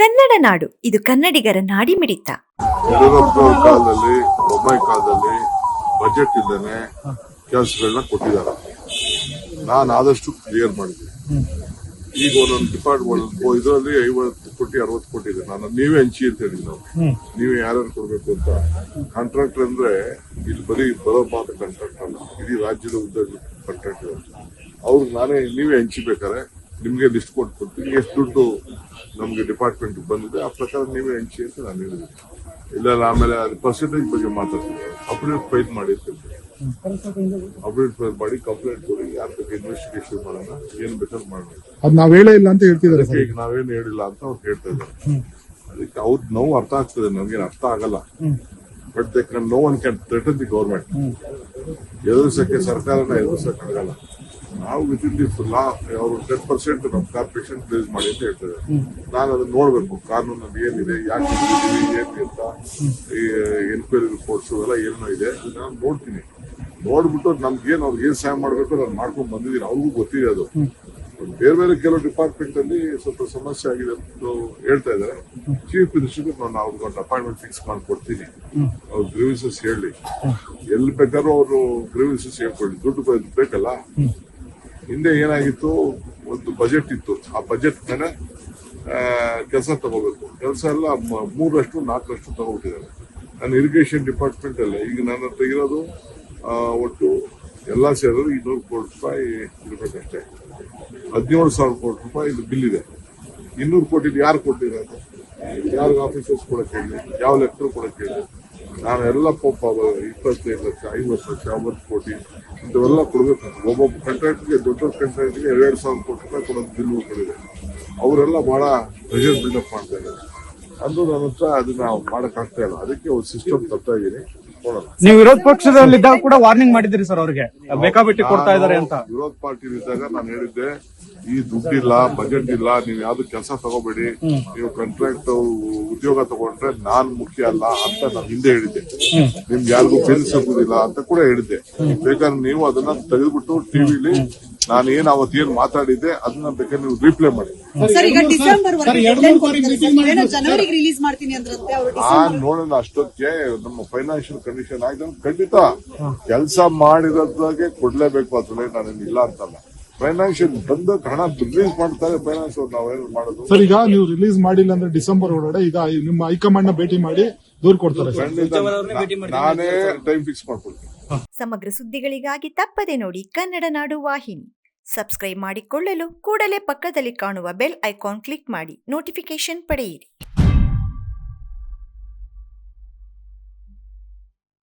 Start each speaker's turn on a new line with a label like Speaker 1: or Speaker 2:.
Speaker 1: ಕನ್ನಡ ನಾಡು. ಇದು ಕನ್ನಡಿಗರ
Speaker 2: ನಾಡಿ ಮಿಡಿತ ಕಾಲದಲ್ಲಿ ಬೊಮ್ಮಾಯಿ ಕಾಲದಲ್ಲಿ ಬಜೆಟ್ ಇಲ್ಲದೆ ಕೆಲಸಗಳನ್ನ ಕೊಟ್ಟಿದ್ದಾರೆ. ನಾನು ಆದಷ್ಟು ಕ್ಲಿಯರ್ ಮಾಡಿದ್ದೀನಿ. ಈಗ ಒಂದೊಂದು ಡಿಪಾರ್ಟ್ಮೆಂಟ್ ಇದರಲ್ಲಿ ಐವತ್ತು ಕೋಟಿ ಅರವತ್ತು ಕೋಟಿ ಇದೆ. ನಾನು ನೀವೇ ಹಂಚಿ ಅಂತ ಹೇಳಿ ನಾವು. ನೀವೇ ಯಾರ್ಯಾರು ಕೊಡ್ಬೇಕು ಅಂತ. ಕಾಂಟ್ರಾಕ್ಟರ್ ಅಂದ್ರೆ ಇಲ್ಲಿ ಬರೀ ಬರೋ ಮಾತ್ರ ಕಾಂಟ್ರಾಕ್ಟರ್ ಅಲ್ಲ. ಇಡೀ ರಾಜ್ಯದ ಉದ್ಯೋಗ ಕಾಂಟ್ರಾಕ್ಟರ್ ಅವ್ರಿಗೆ ನಾನೇ ನೀವೇ ಹಂಚಿಬೇಕಾರೆ ನಿಮ್ಗೆ ಲಿಸ್ಟ್ ಕೊಡ್ತೀನಿ ಎಷ್ಟು ದುಡ್ಡು ನಮ್ಗೆ ಡಿಪಾರ್ಟ್ಮೆಂಟ್ ಬಂದಿದೆ. ಆ ಪ್ರಕಾರ ನೀವೇ ಹಂಚಿ ಅಂತ ನಾನು ಹೇಳಿದೆ. ಇಲ್ಲ ಇಲ್ಲ, ಆಮೇಲೆ ಅದು ಪರ್ಸೆಂಟೇಜ್ ಬಗ್ಗೆ ಮಾತಾಡ್ತೀವಿ ಅಪ್ಡೇಟ್ ಫೈಲ್ ಮಾಡಿ ಅಂತ. ಅಪ್ಡೇಟ್ ಫೈಲ್ ಮಾಡಿ ಕಂಪ್ಲೇಂಟ್ ಕೊಡಿ. ಯಾರ ಬಗ್ಗೆ ಇನ್ವೆಸ್ಟಿಗೇಷನ್ ಮಾಡೋಣ ಏನ್ ಬೇಕಾದ್ರೂ ಮಾಡೋಣ.
Speaker 3: ಅದು ನಾವ್ ಹೇಳೇ ಇಲ್ಲ ಅಂತ
Speaker 2: ಹೇಳ್ತಿದ್ದಾರೆ ಈಗ ನಾವೇನು ಹೇಳಿಲ್ಲ ಅಂತ ಅವ್ರು ಹೇಳ್ತಾ ಇದ್ದಾರೆ. ಅದಕ್ಕೆ ಅವ್ರ ನೋವು ಅರ್ಥ ಆಗ್ತದೆ. ನಮ್ಗೇನು ಅರ್ಥ ಆಗಲ್ಲ. But they can no one can threaten the government ಎದುರಿಸಕ್ಕೆ ಸರ್ಕಾರನ ಎದುರಿಸಕ್ ಆಗಲ್ಲ. ನಾವು ವಿತ್ ಇನ್ ದಿ ಲಾ ಅವರು ಟೆನ್ ಪರ್ಸೆಂಟ್ ನಮ್ಮ ಕಾರ್ಪೊರೇಷನ್ ಪ್ಲೇಸ್ ಮಾಡಿ ಅಂತ ಹೇಳ್ತಾರೆ. ನಾನು ಅದನ್ನ ನೋಡ್ಬೇಕು ಕಾನೂನು ಏನಿದೆ ಯಾಕೆ ಏನು ಅಂತ ಈ ಎನ್ಕ್ವೈರಿ ರಿಪೋರ್ಟ್ಸ್ ಎಲ್ಲ ಏನೋ ಇದೆ ನಾನು ನೋಡ್ತೀನಿ. ನೋಡ್ಬಿಟ್ಟು ನಮ್ಗೆ ಏನು ಅವ್ರಿಗೆ ಏನು ಸಹಾಯ ಮಾಡಬೇಕು ನಾನು ಮಾಡ್ಕೊಂಡು ಬಂದಿದ್ದೀನಿ ಅವ್ರಿಗೂ ಗೊತ್ತಿದೆ ಅದು. ಬೇರೆ ಬೇರೆ ಕೆಲವು ಡಿಪಾರ್ಟ್ಮೆಂಟ್ ಅಲ್ಲಿ ಸ್ವಲ್ಪ ಸಮಸ್ಯೆ ಆಗಿದೆ ಅಂತ ಹೇಳ್ತಾ ಇದ್ದಾರೆ. ಚೀಫ್ ಮಿನಿಸ್ಟರ್ ನಾನು ಅವ್ರಿಗೆ ಒಂದು ಅಪಾಯಿಂಟ್ಮೆಂಟ್ ಫಿಕ್ಸ್ ಮಾಡ್ಕೊಡ್ತೀನಿ ಅವ್ರ ಗ್ರೀವಿಸಸ್ ಹೇಳಿ. ಎಲ್ಲಿ ಬೇಕಾದ್ರೂ ಅವರು ಗ್ರೀವಿಸಸ್ ಹೇಳ್ಕೊಳ್ಳಿ. ದುಡ್ಡು ಬೇಕಲ್ಲ? ಹಿಂದೆ ಏನಾಗಿತ್ತು, ಒಂದು ಬಜೆಟ್ ಇತ್ತು. ಆ ಬಜೆಟ್ ಮೇಲೆ ಕೆಲಸ ತಗೋಬೇಕು. ಕೆಲಸ ಎಲ್ಲ ಮೂರಷ್ಟು ನಾಲ್ಕರಷ್ಟು ತಗೋಬಿಟ್ಟಿದ್ದಾರೆ. ನಾನು ಇರಿಗೇಷನ್ ಡಿಪಾರ್ಟ್ಮೆಂಟ್ ಅಲ್ಲೇ. ಈಗ ನನ್ನ ತೆಗಿರೋದು ಒಟ್ಟು ಎಲ್ಲ ಸೇರಿದ್ರು ಇನ್ನೂರು ಕೋಟಿ ರೂಪಾಯಿ ಇರಬೇಕಷ್ಟೇ ಹದಿನೇಳು ಸಾವಿರ ಕೋಟಿ ರೂಪಾಯಿ ಇದು ಬಿಲ್ ಇದೆ. ಇನ್ನೂರು ಕೋಟಿ ಯಾರು ಕೊಟ್ಟಿದ್ದಾರೆ? ಯಾರು ಆಫೀಸರ್ಸ್ ಕೊಡಕ್ಕೆ ಯಾವ ಲೆಕ್ಟರ್ ಕೊಡಕ್ಕೆ ನಾನು ಎಲ್ಲ ಪಾಪ ಇಪ್ಪತ್ತೈದು ಲಕ್ಷ ಐವತ್ತು ಲಕ್ಷ ಒಂಬತ್ತು ಕೋಟಿ, ಇಂಥವೆಲ್ಲ ಕೊಡಬೇಕು. ಒಬ್ಬೊಬ್ಬ ಕಂಟ್ರಾಕ್ಟ್ಗೆ ದೊಡ್ಡ ಕಂಟ್ರಾಕ್ಟ್ಗೆ ಎರಡು ಸಾವಿರ ಕೋಟಿ ರೂಪಾಯಿ ಕೊಡೋದು ಬಿಲ್ಗಳಿದೆ ಅವರೆಲ್ಲ ಬಹಳ ಪ್ರೆಷರ್ ಬಿಲ್ಡಪ್ ಮಾಡ್ತಾ ಇದ್ದಾರೆ. ಅಂದು ನನ್ನ ಹತ್ರ ಅದನ್ನ ಮಾಡೋಕ್ಕಾಗ್ತಾ ಇಲ್ಲ. ಅದಕ್ಕೆ ಒಂದು ಸಿಸ್ಟಮ್ ತರ್ತಾ ಇದ್ದೀನಿ.
Speaker 4: ನೀವು ವಿರೋಧ ಪಕ್ಷದಲ್ಲಿದ್ದಾಗ ಕೂಡ ವಾರ್ನಿಂಗ್ ಮಾಡಿದ್ರಿ ಸರ್ ಅವ್ರಿಗೆ. ಬೇಕಾಬಿಟ್ಟಿ ಕೊಡ್ತಾ ಇದಾರೆ ಅಂತ.
Speaker 2: ವಿರೋಧ ಪಾರ್ಟಿ ಇದ್ದಾಗ ನಾನು ಹೇಳಿದ್ದೆ ಈ ದುಡ್ಡಿಲ್ಲ ಬಜೆಟ್ ಇಲ್ಲ ನೀವು ಯಾವ್ದು ಕೆಲಸ ತಗೋಬೇಡಿ ನೀವು ಕಾಂಟ್ರಾಕ್ಟ್ ಉದ್ಯೋಗ ತಗೊಂಡ್ರೆ ನಾನ್ ಮುಖ್ಯ ಅಲ್ಲ ಅಂತ ನಾನು ಹಿಂದೆ ಹೇಳಿದ್ದೆ. ನಿಮ್ಗೆ ಯಾರಿಗೂ ಬಿಲ್ ಸಿಗುದಿಲ್ಲ ಅಂತ ಕೂಡ ಹೇಳಿದ್ದೆ. ಬೇಕಾದ್ರೆ ನೀವು ಅದನ್ನ ತೆಗೆದುಬಿಟ್ಟು ಟಿವಿಲಿ ನಾನು ಏನ್ ಅವತ್ತೇನ್ ಮಾತಾಡಿದ್ದೆ ಅದನ್ನ ಬೇಕಾದ್ರೆ ನೀವು ರಿಪ್ಲೈ ಮಾಡಿ.
Speaker 5: ಸರ್ ಈಗ ಡಿಸೆಂಬರ್ ಏನೋ ಜನವರಿಗೆ ರಿಲೀಸ್ ಮಾಡ್ತೀನಿ ಅಂದ್ರಂತೆ ಅವರು
Speaker 2: ನಾನ್ ನೋಡೋಣ ಅಷ್ಟೊತ್ತಿಗೆ ನಮ್ಮ ಫೈನಾನ್ಷಿಯಲ್ ಕಂಡೀಷನ್ ಆಗಿದೆ ಖಂಡಿತ. ಕೆಲಸ ಮಾಡಿರೋದಾಗೆ ಕೊಡ್ಲೇಬೇಕು ಅದ್ರಲ್ಲಿ ನಾನೇನು ಇಲ್ಲ ಅಂತಲ್ಲ. ಫೈನಾನ್ಷಿಯಲ್ ಬಂದ ಹಣ ರಿಲೀಸ್ ಮಾಡ್ತಾರೆ ಫೈನಾನ್ಸ್ ನಾವೇನು ಮಾಡೋದು?
Speaker 3: ಸರ್ ಈಗ ನೀವು ರಿಲೀಸ್ ಮಾಡಿಲ್ಲ ಅಂದ್ರೆ ಡಿಸೆಂಬರ್ ಒಳಗಡೆ ಈಗ ನಿಮ್ಮ ಹೈಕಮಾಂಡ್ನ ಭೇಟಿ ಮಾಡಿ ದೂರ್ ಕೊಡ್ತಾರೆ
Speaker 2: ನಾನೇ ಟೈಮ್ ಫಿಕ್ಸ್ ಮಾಡ್ಕೊಳ್ತೀನಿ.
Speaker 1: ಸಮಗ್ರ ಸುದ್ದಿಗಳಿಗಾಗಿ ತಪ್ಪದೆ ನೋಡಿ ಕನ್ನಡ ನಾಡು ವಾಹಿನಿ. ಸಬ್ಸ್ಕ್ರೈಬ್ ಮಾಡಿಕೊಳ್ಳಲು ಕೂಡಲೇ ಪಕ್ಕದಲ್ಲಿ ಕಾಣುವ ಬೆಲ್ ಐಕಾನ್ ಕ್ಲಿಕ್ ಮಾಡಿ. ನೋಟಿಫಿಕೇಶನ್ ಪಡೆಯಿರಿ.